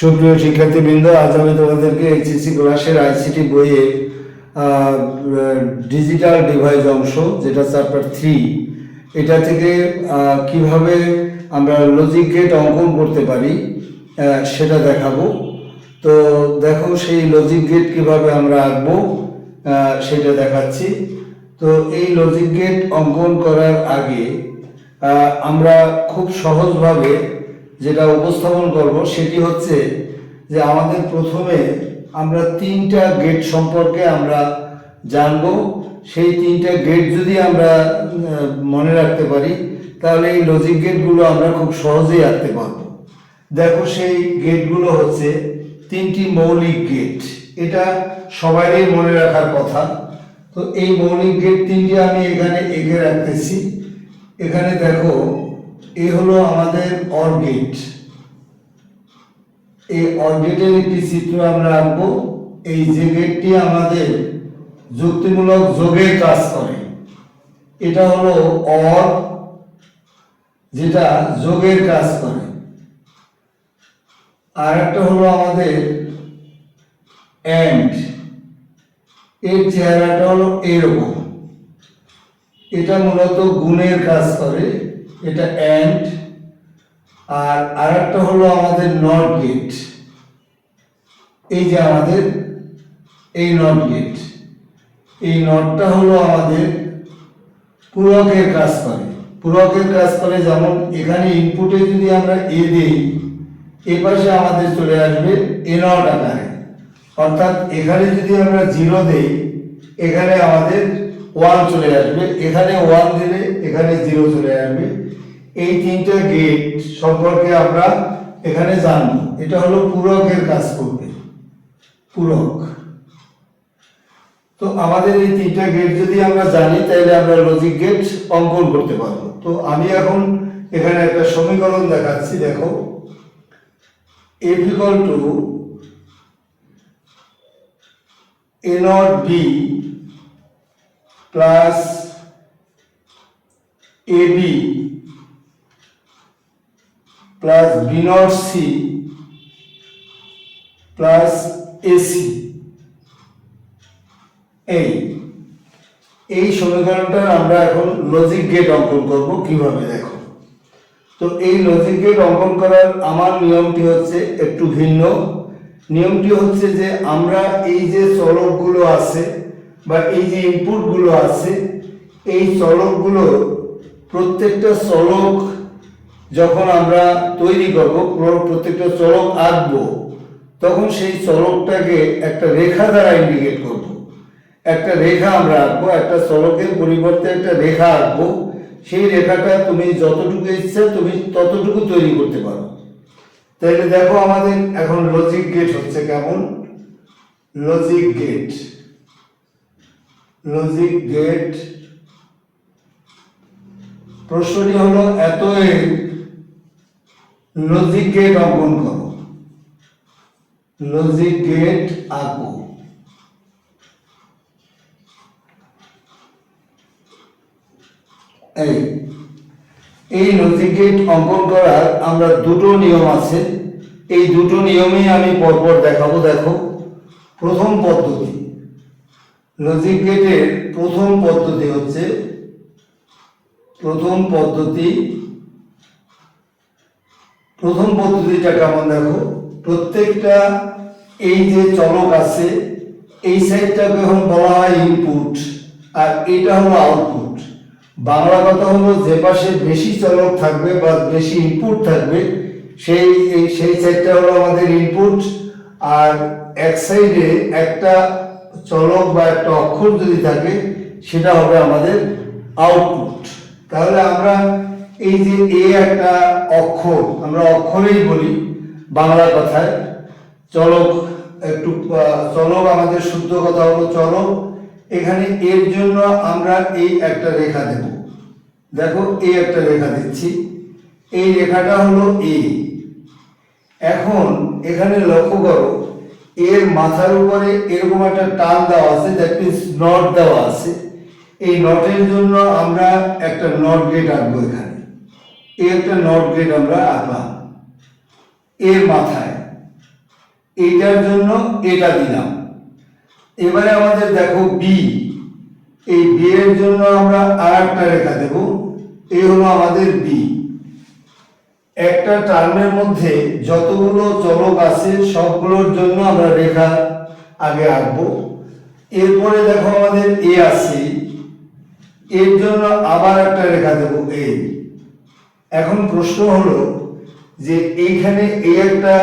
সুপ্রিয় শিক্ষার্থীবৃন্দ, আজ আমি তোমাদেরকে এইচএসসি ক্লাসের আইসিটি বইয়ের ডিজিটাল ডিভাইস অংশ, যেটা চ্যাপ্টার থ্রি, এটা থেকে কীভাবে আমরা লজিক গেট অঙ্কন করতে পারি সেটা দেখাবো। তো দেখো সেই লজিক গেট কীভাবে আমরা আঁকবো সেটা দেখাচ্ছি। তো এই লজিক গেট অঙ্কন করার আগে আমরা খুব সহজভাবে যেটা উপস্থাপন করব সেটি হচ্ছে যে আমাদের প্রথমে আমরা তিনটা গেট সম্পর্কে আমরা জানব। সেই তিনটা গেট যদি আমরা মনে রাখতে পারি, তাহলে এই লজিক গেটগুলো আমরা খুব সহজেই আঁকতে পারব। দেখো সেই গেটগুলো হচ্ছে তিনটি মৌলিক গেট এটা সবারই মনে রাখার কথা। তো এই মৌলিক গেট তিনটি আমি এখানে এঁকে রাখতেছি। এখানে দেখো এ হলো আমাদের অর এই অর একটি চিত্র আমরা আঁকবো। এই যে গেটটি আমাদের যুক্তিমূলক যোগের কাজ করে। এটা হলো অর যেটা যোগের কাজ করে। আর একটা হলো আমাদের অ্যান্ড এর চেহারাটা হলো এরকম। এটা মূলত গুণের কাজ করে। এটা এন্ড, আর আরেকটা হলো আমাদের নট গেট। এই যে আমাদের এই নট গেট, এই নটটা হলো আমাদের পূরকের কাজ করে পূরকের কাজ করে যেমন এখানে ইনপুটে যদি আমরা এ দিই, এ পাশে আমাদের চলে আসবে এ নট আকারে। অর্থাৎ এখানে যদি আমরা জিরো দেই, এখানে আমাদের ওয়ান চলে আসবে। এখানে ওয়ান দিলে এখানে জিরো চলে আসবে। এই তিনটা গেট সম্পর্কে আমরা এখানে জানব। এটা হলো পূরকের কাজ করবে। পূরক। তো আমাদের এই তিনটা গেট যদি আমরা জানি, তাহলে আমরা লজিক গেট অঙ্কন করতে পারব। তো আমি এখন এখানে একটা সমীকরণ দেখাচ্ছি, দেখো। Equal to a not b plus ab plus b not c plus ac এই এই সমীকরণটা আমরা এখন লজিক গেট অঙ্কন করব কীভাবে দেখো। তো এই লজিক গেট অঙ্কন করার আমার নিয়মটি হচ্ছে একটু ভিন্ন। নিয়মটি হচ্ছে যে আমরা এই যে চলকগুলো আছে বা এই যে ইনপুটগুলো আছে, এই চলকগুলো প্রত্যেকটা চলক যখন আমরা তৈরি করব প্র- প্রত্যেকটা চলক আঁকবো, তখন সেই চলকটাকে একটা রেখা দ্বারা ইন্ডিকেট করব। একটা রেখা আমরা আঁকবো, একটা চলকের পরিবর্তে একটা রেখা আঁকবো। সেই রেখাটা তুমি যতটুকু ইচ্ছা তুমি ততটুকু তৈরি করতে পারো। তাহলে দেখো আমাদের এখন লজিক গেট হচ্ছে কেমন? লজিক গেট লজিক গেট প্রশ্নটি হলো এত লজিক গেট অঙ্কন করো। লজিক গেট আঁকো। এই এই লজিক গেট অঙ্কন করার আমরা দুটো নিয়ম আছে। এই দুটো নিয়মেই আমি পরপর দেখাবো, দেখো। প্রথম পদ্ধতি। লজিক গেটের প্রথম পদ্ধতি হচ্ছে, প্রথম পদ্ধতি প্রথম পদ্ধতিটা কেমন দেখো? প্রত্যেকটা এই যে চলক আছে, এই সাইডটাকে এখন বলা হয় ইনপুট আর এটা হলো আউটপুট বাংলা কথা হলো যে পাশে বেশি চলক থাকবে বা বেশি ইনপুট থাকবে, সেই সেই সাইডটা হলো আমাদের ইনপুট আর এক সাইডে একটা চলক বা একটা অক্ষর যদি থাকে, সেটা হবে আমাদের আউটপুট তাহলে আমরা এই যে এ একটা অক্ষর, আমরা অক্ষরেই বলি বাংলা কথায়। চলক একটু চলক আমাদের শুদ্ধ কথা হলো চলক। এখানে এর জন্য আমরা এই একটা রেখা দেব। দেখো এই একটা রেখা দিচ্ছি। এই রেখাটা হলো এ। এখন এখানে লক্ষ্য করো, এর মাথার উপরে এরকম একটা টান দেওয়া আছে দ্যাট মিনস নট দেওয়া আছে। এই নটের জন্য আমরা একটা নট গেট আঁকবো এখানে। এই একটা নট গেট আমরা আঁকলাম। এর মাথায়। এইটার জন্য এটা দিলাম। এবারে আমাদের দেখো বি এই বি এর জন্য আমরা আর একটা রেখা দেব। এই হলো আমাদের বি একটা টার্মের মধ্যে যতগুলো চলক আছে, সবগুলোর জন্য আমরা রেখা আগে আঁকবো। এরপরে দেখো আমাদের এ আছে। এর জন্য আবার একটা রেখা দেব এই এখন প্রশ্ন হলো যে এইখানে এই একটা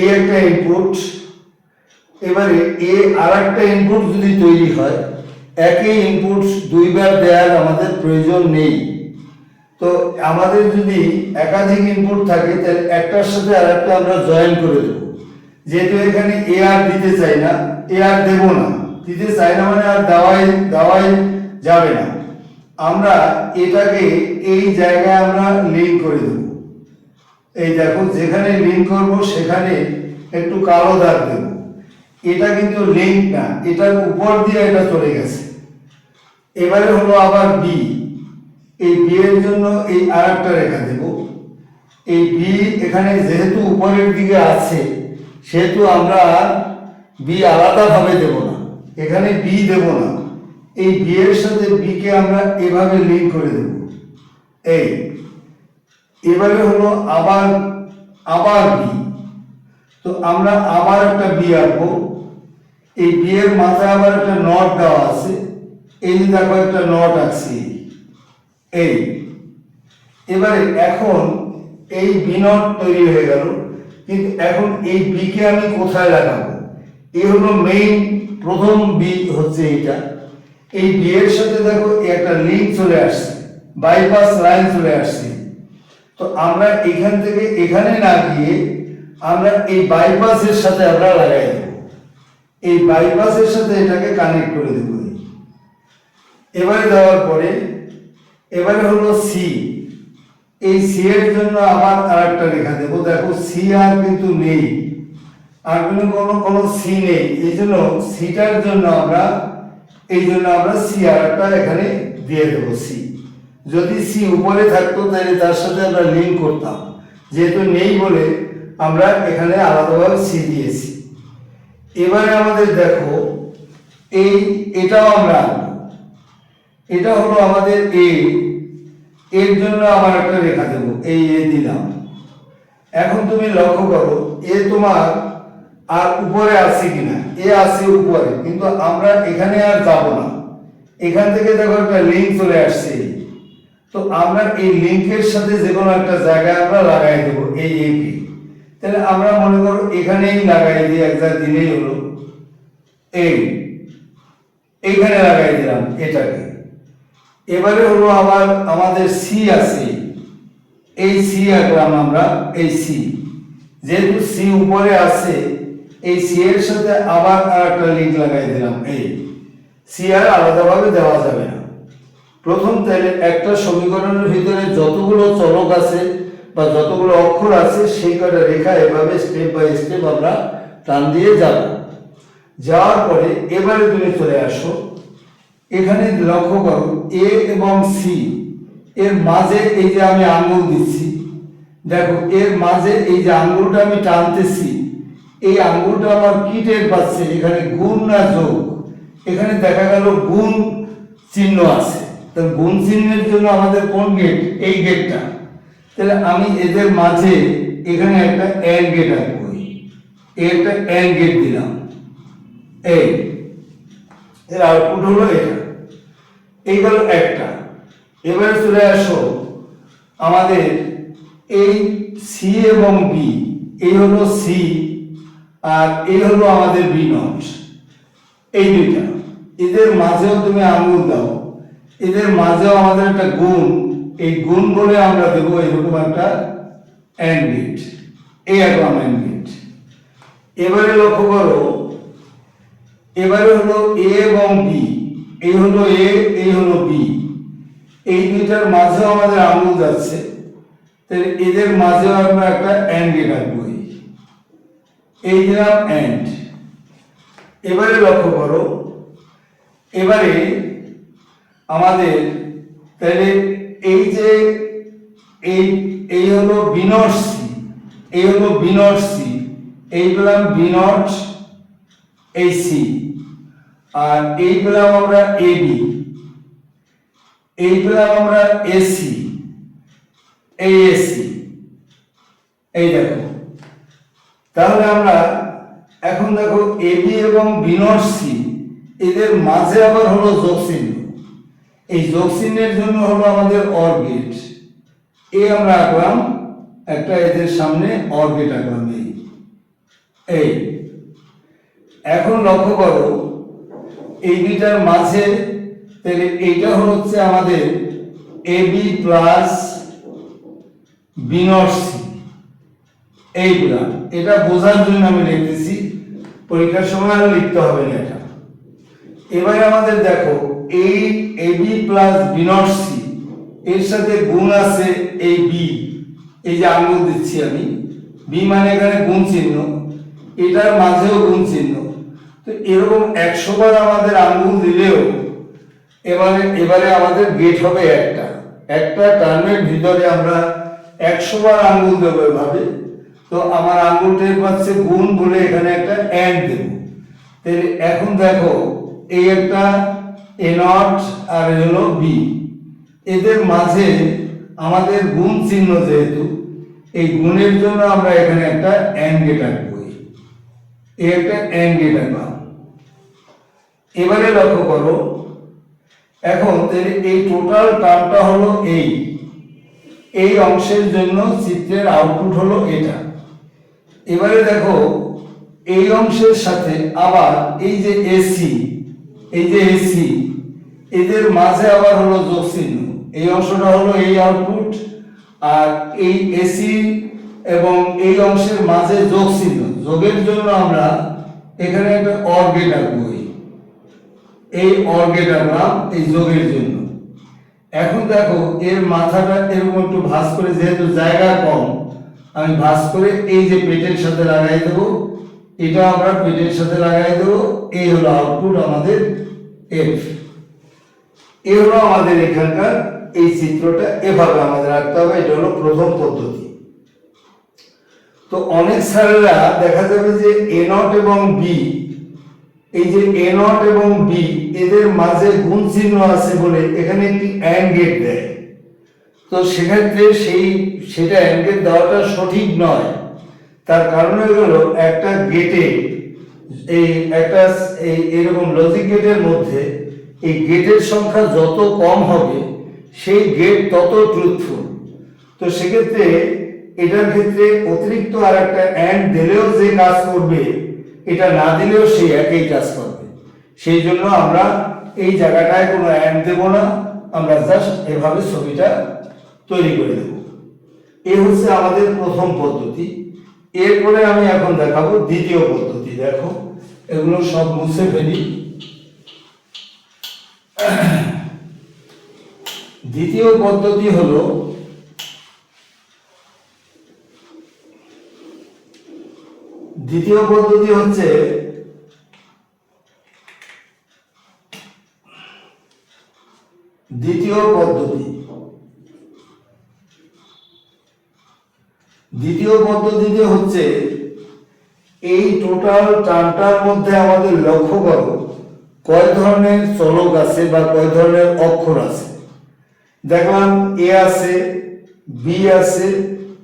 এই একটা ইনপুট এবারে এ আর একটা ইনপুট যদি তৈরি হয়, একই ইনপুট দুইবার দেওয়ার আমাদের প্রয়োজন নেই। তো আমাদের যদি একাধিক ইনপুট থাকে, তাহলে একটার সাথে আর একটা আমরা জয়েন করে দেব। যেহেতু এখানে এ আর দিতে চাই না, এ আর দেবো না। দিতে চাই না মানে আর দেওয়াই দেওয়াই যাবে না। আমরা এটাকে এই জায়গায় আমরা লিঙ্ক করে দেব। এই দেখো, যেখানে লিঙ্ক করব, সেখানে একটু কালো দাগ দেব। এটা কিন্তু লিঙ্ক না, এটার উপর দিয়ে এটা চলে গেছে। এবারে হলো আবার বি এই বি এর জন্য এই আর একটা রেখা দেব। এই বি এখানে যেহেতু উপরের দিকে আছে, সেহেতু আমরা বি আলাদাভাবে দেব না। এখানে বি দেব না। এই বি এর সাথে বি কে আমরা এভাবে লিঙ্ক করে দেব। এই, এবারে হলো আবার আবার বি। তো আমরা আবার একটা বি আঁকবো। এই বি এর মাথায় আবার একটা নট দেওয়া আছে। এই যে দেখো একটা নট আছে এই, এবারে এখন এই বি নট তৈরি হয়ে গেল। কিন্তু এখন এই বি কে আমি কোথায় লাগাবো? এই হলো মেইন প্রথম বি হচ্ছে এইটা। এই বি এর সাথে দেখো একটা লিঙ্ক চলে আসছে বাইপাস লাইন চলে আসছে। তো আমরা এখান থেকে এখানে না গিয়ে আমরা এই বাইপাসের সাথে আমরা লাগাই দেব। এই বাইপাসের সাথে এটাকে কানেক্ট করে দেব। এবারে দেওয়ার পরে, এবারে হলো সি এই সি এর জন্য আবার আরেকটা রেখা দেবো। দেখো সি আর কিন্তু নেই। আর কোনো কোনো সি নেই। এই জন্য সিটার জন্য আমরা এই জন্য আমরা সি আর একটা এখানে দিয়ে দেবো সি যদি সি উপরে থাকতো, তাহলে তার সাথে আমরা লিঙ্ক করতাম। যেহেতু নেই বলে আমরা এখানে আলাদাভাবে সি দিয়েছি। এবারে আমাদের দেখো, এই এটাও আমরা এটা হলো আমাদের এ এর জন্য আমার একটা রেখা দেবো। এই এ দিলাম। এখন তুমি লক্ষ্য করো এ তোমার আর উপরে আছে কিনা? এ আছে উপরে, কিন্তু আমরা এখানে আর যাব না। এখান থেকে দেখো একটা লিঙ্ক চলে আসছে। তো আমরা এই লিঙ্কের সাথে যে কোনো একটা জায়গায় আমরা লাগাই দেবো এই এ কে তাহলে আমরা মনে করো এখানেই লাগাই দিই একটা দিনেই হলো। এই, এইখানে লাগাই দিলাম এটাকে। এবারে হলো আবার আমাদের সি আছে। এই সি আঁকলাম আমরা, এই সি যেহেতু সি উপরে আছে এই সি এর সাথে আবার আর একটা লাগাই দিলাম, এই সি আর আলাদাভাবে দেওয়া যাবে না। প্রথম তাহলে একটা সমীকরণের ভিতরে যতগুলো চলক আছে বা যতগুলো অক্ষর আছে, সেই কটা রেখা এভাবে স্টেপ বাই স্টেপ আমরা টান দিয়ে যাব। যাওয়ার পরে এবারে তুমি চলে আসো। এখানে লক্ষ্য করো এ এবং সি এর মাঝে এই যে আমি আঙ্গুল দিচ্ছি, দেখো, এর মাঝে এই যে আঙ্গুলটা আমি টানতেছি এই আঙ্গুলটা আমার কি টের পাচ্ছে এখানে গুণ না যোগ। এখানে দেখা গেল গুণ চিহ্ন আছে। তো গুণ চিহ্নের জন্য আমাদের কোন গেট এই গেটটা তাহলে আমি এদের মাঝে এখানে একটা এন গেট আঁকবো একটা এন গেট দিলাম। এই। এর আউটপুট হলো এটা। এই গেল একটা। এবারে চলে আসো। আমাদের এই সি এবং বি এই হলো সি আর এই হলো আমাদের বি নট এই দুইটা। এদের মাঝেও তুমি আঙুল দাও। এদের মাঝেও আমাদের একটা গুণ। এই গুণ বলে আমরা দেবো এরকম একটা অ্যান্ড গেট এই একদম অ্যান্ড গেট এবারে লক্ষ্য করো। এবারে হলো এ এবং বি। এই হলো এ, এই হলো বি। এই দুইটার মাঝেও আমাদের আঙুল যাচ্ছে। তাহলে এদের মাঝেও আমরা একটা অ্যান্ড রাখব এই দিলাম অ্যান্ড এবারে লক্ষ্য করো। এবারে আমাদের তাহলে এই যে এই এই হলো বিনট সি এই হলো বিনট সি এই পেলাম বি নট এই সি আর এই পেলাম আমরা এ বি এই পেলাম আমরা এসি এই এসি এই দেখো। তাহলে আমরা এখন দেখো এবি এবং বিনট সি এদের মাঝে আবার হলো যোগ চিহ্ন। এই যোগ চিহ্নের জন্য হলো আমাদের অর্গেট এ আমরা আঁকলাম, একটা এদের সামনে অর্গেট আঁকলাম এই। এই। এখন লক্ষ্য করো, এই দুইটার মাঝে, তাহলে এইটা হচ্ছে আমাদের এবি প্লাস বিনট সি এইগুলা। এটা বোঝার জন্য আমি লিখতেছি, পরীক্ষার সময় আর লিখতে হবে না এটা। এবারে আমাদের দেখো এই এবি প্লাস বিনট সি এর সাথে গুণ আছে এই বি এই যে আঙুল দিচ্ছি আমি। বি মানে এখানে গুণ চিহ্ন, এটার মাঝেও গুণ চিহ্ন। তো এরকম একশো বার আমাদের আঙ্গুল দিলেও এবারে এবারে আমাদের গেট হবে একটা। একটা টার্মের ভিতরে আমরা একশো বার আঙ্গুল দেবো এভাবে। তো আমার আঙ্গুলটার পাচ্ছে গুণ বলে এখানে একটা অ্যান্ড দেব। তাহলে এখন দেখো, এই একটা এ নট আর হলো বি এদের মাঝে আমাদের গুণ চিহ্ন যেহেতু, এই গুণের জন্য আমরা এখানে একটা অ্যান্ড গেট আঁকবো এই একটা অ্যান্ড গেট আঁকলাম। এবারে লক্ষ্য করো, এখন তাহলে এই টোটাল টার্মটা হলো এই। এই অংশের জন্য চিত্রের আউটপুট হলো এটা। এবারে দেখো, এই অংশের সাথে আবার এই যে এসি এই যে এসি এদের মাঝে আবার হলো যোগ চিহ্ন এই অংশটা হলো এই আউটপুট আর এই এসি এবং এই অংশের মাঝে যোগ চিহ্ন যোগের জন্য আমরা এখানে একটা অর্গেট আঁকবো এই। এই অর্গেট আঁকলাম এই যোগের জন্য। এখন দেখো, এর মাথাটা এরকম একটু ভাঁজ করে, যেহেতু জায়গা কম আমি ভাঁজ করে এই যে পেটের সাথে লাগাই দেবো এটা আমরা পেটের সাথে লাগাই দেবো, এই হলো আউটপুট আমাদের এফ এ হলো আমাদের এখানকার এই চিত্রটা, এভাবে আমাদের রাখতে হবে, এটা হলো প্রথম পদ্ধতি। তো অনেক স্যারেরা দেখা যাবে যে এ নট এবং বি এই যে এ নট এবং বি এদের মাঝে গুণ চিহ্ন আছে বলে এখানে একটি অ্যান্ড গেট দেয়। তো সেক্ষেত্রে সেই, সেটা অ্যান্ড গেট দেওয়াটা সঠিক নয়। তার কারণ হলো একটা গেটে এই একটা, এই, এরকম লজিক গেটের মধ্যে এই গেটের সংখ্যা যত কম হবে, সেই গেট তত ট্রুথফুল তো সেক্ষেত্রে এটার ক্ষেত্রে অতিরিক্ত আর একটা অ্যান্ড দিলেও যে কাজ করবে, এটা না দিলেও সেই একই কাজ করবে। সেই জন্য আমরা এই জায়গাটায় কোনো অ্যান্ড দেব না, আমরা জাস্ট এভাবে ছবিটা তৈরি করে দেব। এ হচ্ছে আমাদের প্রথম পদ্ধতি। এরপরে আমি এখন দেখাবো দ্বিতীয় পদ্ধতি। দেখো, এগুলো সব মুছে ফেলি। দ্বিতীয় পদ্ধতি হলো, দ্বিতীয় পদ্ধতি হচ্ছে দ্বিতীয় পদ্ধতি দ্বিতীয় পদ্ধতিতে হচ্ছে এই টোটাল টার্মটার মধ্যে আমাদের লক্ষ্য করো, কয় ধরনের চলক আছে বা কয় ধরনের অক্ষর আছে? দেখলাম এ আছে বি আছে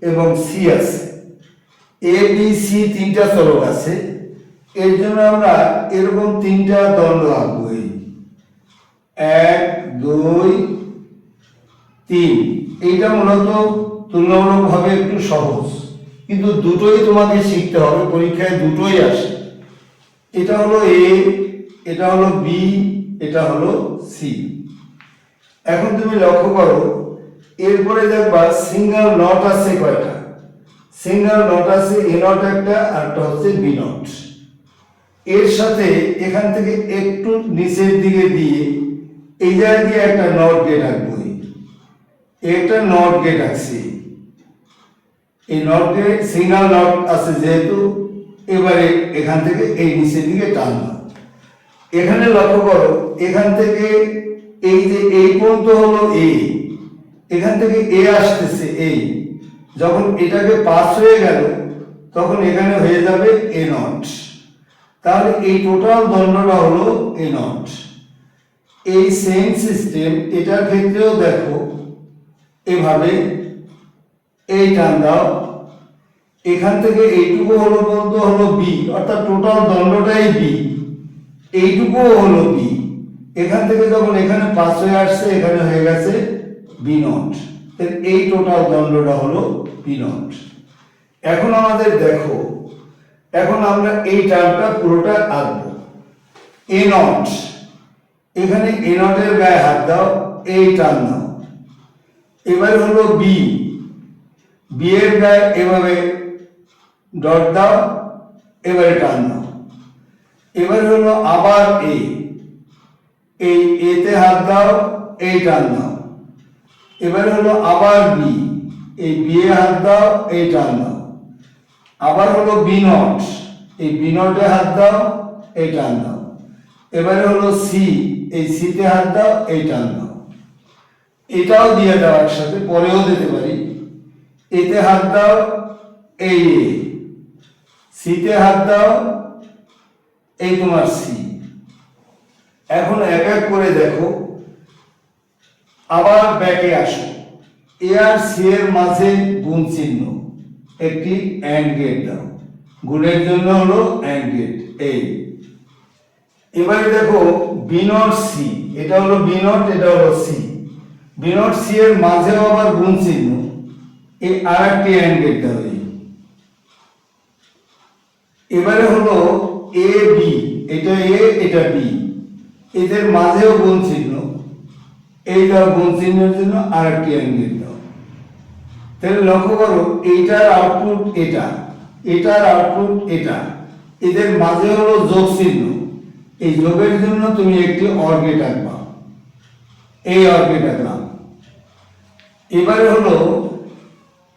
এবং সি আছে। এ বি সি তিনটা চলক আছে। এর জন্য আমরা এরকম তিনটা দণ্ড এই। এক, দুই, তিন। এইটা মূলত তুলনামূলকভাবে একটু সহজ। কিন্তু দুটোই তোমাকে শিখতে হবে, পরীক্ষায় দুটোই আসে। এটা হলো এ এটা হলো বি এটা হলো সি এখন তুমি লক্ষ্য করো, এরপরে দেখবা সিঙ্গেল নট আছে কয়টা? সিঙ্গেল নট আছে এ নট একটা আর একটা হচ্ছে বি নট এর সাথে এখান থেকে একটু নিচের দিকে দিয়ে, এই জায়গায় দিয়ে একটা নট গেট আঁকবো একটা নট গেট আঁকছি এই নট সিঙ্গেল নট আছে যেহেতু, এবারে এখান থেকে এই নিচের দিকে টানবো এখানে লক্ষ্য করো, এখান থেকে এই যে এই পর্যন্ত হলো এ এখান থেকে এ আসতেছে এই যখন এটাকে পাস হয়ে গেল, তখন এখানে হয়ে যাবে এ নট তাহলে এই টোটাল দণ্ডটা হলো এ নট এই সেম সিস্টেম এটার ক্ষেত্রেও দেখো, এভাবে এই টান দাও। এখান থেকে এইটুকু হলো বলতে হলো বি অর্থাৎ টোটাল দণ্ডটাই বি এইটুকুও হলো বি এখান থেকে যখন এখানে পাস হয়ে আসছে, এখানে হয়ে গেছে বি নট এই টোটাল দণ্ডটা হলো বি নট এখন আমাদের দেখো, এখন আমরা এই টার্মটা পুরোটা আঁকবো। এ নট এখানে এ নটের গায়ে হাত দাও, এই টার্ম দাও। এবার হলো বি বি এর গায়ে এভাবে ডট দাও, এবারে টান দাও। এবার হলো আবার এ। এই এতে হাত দাও, এই টান দাও। এবার হলো আবার বি। এই বি এ হাত দাও, এই টান দাও। আবার হলো বি নট। এই বি নটে হাত দাও, এই টান দাও। এবারে হলো সি। এই সিতে হাত দাও, এই টান দাও। এটাও দিয়ে দাও একসাথে, পরেও দিতে পারি। এতে হাত দাও, এই এ সিতে হাত দাও, এই তোমার সি এখন এক এক করে দেখো। আবার ব্যাকে আসো। এ আর সি এর মাঝে গুণ চিহ্ন। একটি অ্যান্ড গেট দাও। গুণের জন্য হলো অ্যান্ড গেট এই এবারে দেখো বি নট সি এটা হলো বি নট, এটা হলো সি বি নট সি এর মাঝেও আবার গুণ চিহ্ন। এই আর একটি অ্যান্ড দাও এবারে হলো এ বি এটা এ এটা বি এদের মাঝেও গুণ চিহ্ন। এই দাও গুণ চিহ্নের জন্য আর একটি দাও তাহলে লক্ষ্য করো, এইটার আউটপুট এটা, এটার আউটপুট এটা। এদের মাঝে হলো যোগ চিহ্ন। এই যোগের জন্য তুমি একটি অর্গেট আঁকবা। এই অর্গেট আঁকলাম। এবারে হলো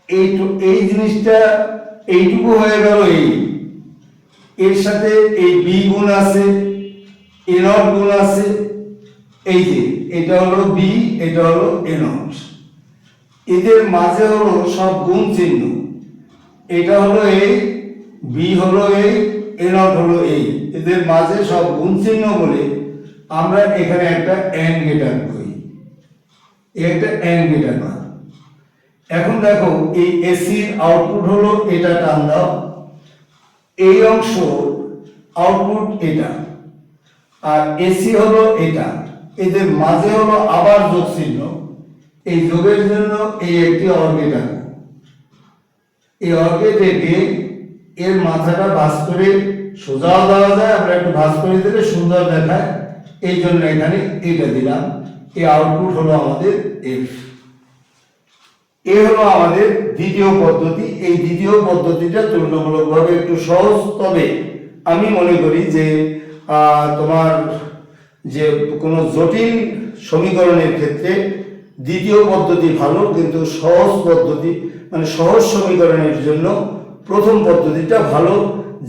এই এই জিনিসটা এইটুকু হয়ে গেল এই। এর সাথে এই বি গুণ আছে, এ গুণ আছে। এই যে, এটা হলো বি, এটা হলো এ এদের মাঝে হলো সব গুণ চিহ্ন। এটা হলো এই বি হলো এই এ নট হলো এই এদের মাঝে সব গুণ চিহ্ন বলে আমরা এখানে একটা অ্যান্ড গেটার করি। একটা অ্যান্ড গেটার এখন দেখো, এই এসির আউটপুট হলো এটা টান দাও। এই অংশ আউটপুট এটা, আর এসি হলো এটা। এদের মাঝে হলো আবার যোগ চিহ্ন এই যোগের জন্য এই একটি অর্গেট আঁকো। এই অর্গেট এঁকে এর মাথাটা ভাঁজ করে সোজাও দেওয়া যায়, আমরা একটু ভাঁজ করে দিলে সুন্দর দেখায়। এই জন্য এখানে এটা দিলাম। এই আউটপুট হলো আমাদের এফ এ হলো আমাদের দ্বিতীয় পদ্ধতি। এই দ্বিতীয় পদ্ধতিটা তুলনামূলকভাবে একটু সহজ, তবে আমি মনে করি যে তোমার যে কোনো জটিল সমীকরণের ক্ষেত্রে দ্বিতীয় পদ্ধতি ভালো, কিন্তু সহজ পদ্ধতি মানে সহজ সমীকরণের জন্য প্রথম পদ্ধতিটা ভালো।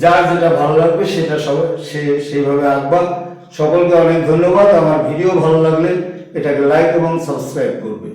যার যেটা ভালো লাগবে সেটা সব, সে, সেইভাবে আঁকবা। সকলকে অনেক ধন্যবাদ। আমার ভিডিও ভালো লাগলে এটাকে লাইক এবং সাবস্ক্রাইব করবে।